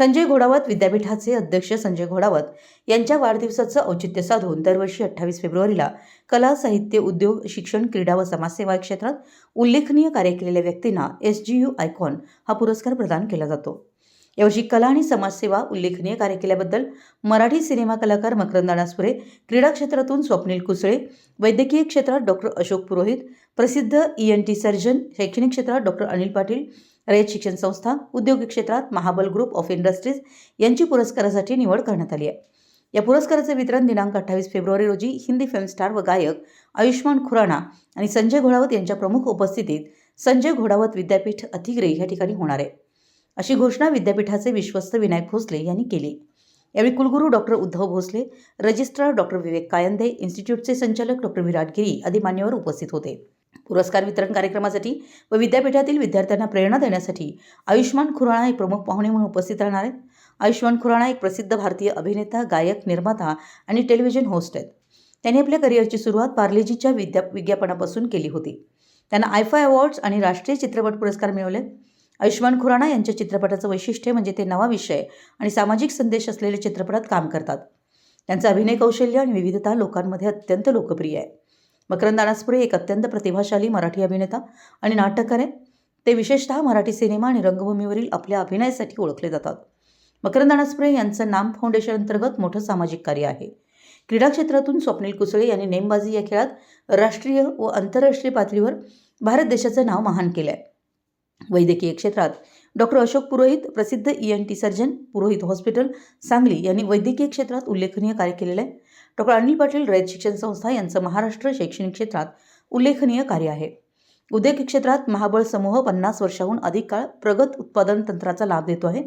संजय घोडावत विद्यापीठाचे अध्यक्ष संजय घोडावत यांच्या वाढदिवसाचं औचित्य साधून दरवर्षी अठ्ठावीस फेब्रुवारीला कला साहित्य उद्योग शिक्षण क्रीडा व समाजसेवा क्षेत्रात उल्लेखनीय कार्य केलेल्या व्यक्तींना एस जी यू आयकॉन हा पुरस्कार प्रदान केला जातो. यावर्षी कला आणि समाजसेवा उल्लेखनीय कार्य केल्याबद्दल मराठी सिनेमा कलाकार मकरंद अनासपुरे क्रीडा क्षेत्रातून स्वप्नील कुसळे वैद्यकीय क्षेत्रात डॉक्टर अशोक पुरोहित प्रसिद्ध ई एन टी सर्जन शैक्षणिक क्षेत्रात डॉक्टर अनिल पाटील रयत शिक्षण संस्था उद्योग क्षेत्रात महाबल ग्रुप ऑफ इंडस्ट्रीज यांची पुरस्कारासाठी निवड करण्यात आली आहे. या पुरस्काराचे वितरण दिनांक अठ्ठावीस फेब्रुवारी रोजी हिंदी फिल्म स्टार व गायक आयुष्मान खुराणा आणि संजय घोडावत यांच्या प्रमुख उपस्थितीत संजय घोडावत विद्यापीठ अतिग्रे या ठिकाणी होणार आहे. अशी घोषणा विद्यापीठाचे विश्वस्त विनायक भोसले यांनी केली. यावेळी कुलगुरू doctor Uddhav Bhosale registrar doctor Vivek Kayande इन्स्टिट्यूटचे संचालक डॉक्टर विराट गिरी आदी मान्यवर उपस्थित होते. पुरस्कार वितरण कार्यक्रमासाठी व विद्यापीठातील विद्यार्थ्यांना प्रेरणा देण्यासाठी आयुष्मान खुराणा एक प्रमुख पाहुणे म्हणून उपस्थित राहणार आहेत. आयुष्मान खुराणा एक प्रसिद्ध भारतीय अभिनेता गायक निर्माता आणि टेलिव्हिजन होस्ट आहेत. त्यांनी आपल्या करिअरची सुरुवात पार्लेजीच्या विद्या विज्ञापनापासून केली होती. त्यांना आयफा अवॉर्ड्स आणि राष्ट्रीय चित्रपट पुरस्कार मिळवले. आयुष्मान खुराणा यांच्या चित्रपटाचं वैशिष्ट्य म्हणजे ते नवा विषय आणि सामाजिक संदेश असलेल्या चित्रपटात काम करतात. त्यांचं अभिनय कौशल्य आणि विविधता लोकांमध्ये अत्यंत लोकप्रिय आहे. मकरंद अनासपुरे एक अत्यंत प्रतिभाशाली मराठी अभिनेता आणि नाटककार आहेत. ते विशेषतः मराठी सिनेमा आणि रंगभूमीवरील आपल्या अभिनयासाठी ओळखले जातात. मकरंद अनासपुरे यांचं नाम फाउंडेशन अंतर्गत मोठं सामाजिक कार्य आहे. क्रीडा क्षेत्रातून स्वप्नील कुसळे यांनी नेमबाजी या खेळात राष्ट्रीय व आंतरराष्ट्रीय पातळीवर भारत देशाचं नाव महान केलं आहे वैद्यकीय क्षेत्रात. डॉक्टर अशोक पुरोहित प्रसिद्ध E N T surgeon Purohit hospital Sangli यांनी वैद्यकीय क्षेत्रात उल्लेखनीय कार्य केलेलं आहे. डॉक्टर अनिल पाटील रयत शिक्षण संस्था यांचं महाराष्ट्र शैक्षणिक क्षेत्रात उल्लेखनीय कार्य आहे. उद्योग क्षेत्रात महाबळ समूह पन्नास वर्षाहून अधिक काळ प्रगत उत्पादन तंत्राचा लाभ देतो आहे.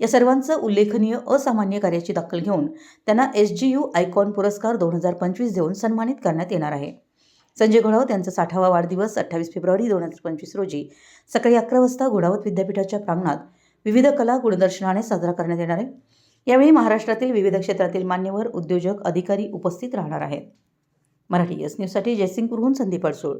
या सर्वांचं उल्लेखनीय असामान्य कार्याची दखल घेऊन त्यांना एस जी यू आयकॉन पुरस्कार दोन हजार पंचवीस देऊन सन्मानित करण्यात येणार आहे. संजय घोडावत यांचा साठावा वाढदिवस अठ्ठावीस फेब्रुवारी दोन हजार पंचवीस रोजी. सकाळी अकरा वाजता घोडावत विद्यापीठाच्या प्रांगणात विविध कला गुणदर्शनाने साजरा करण्यात येणार आहे. यावेळी महाराष्ट्रातील विविध क्षेत्रातील मान्यवर उद्योजक अधिकारी उपस्थित राहणार आहेत. मराठी एस न्यूजसाठी जयसिंगपूरहून संदीप अडसूळ.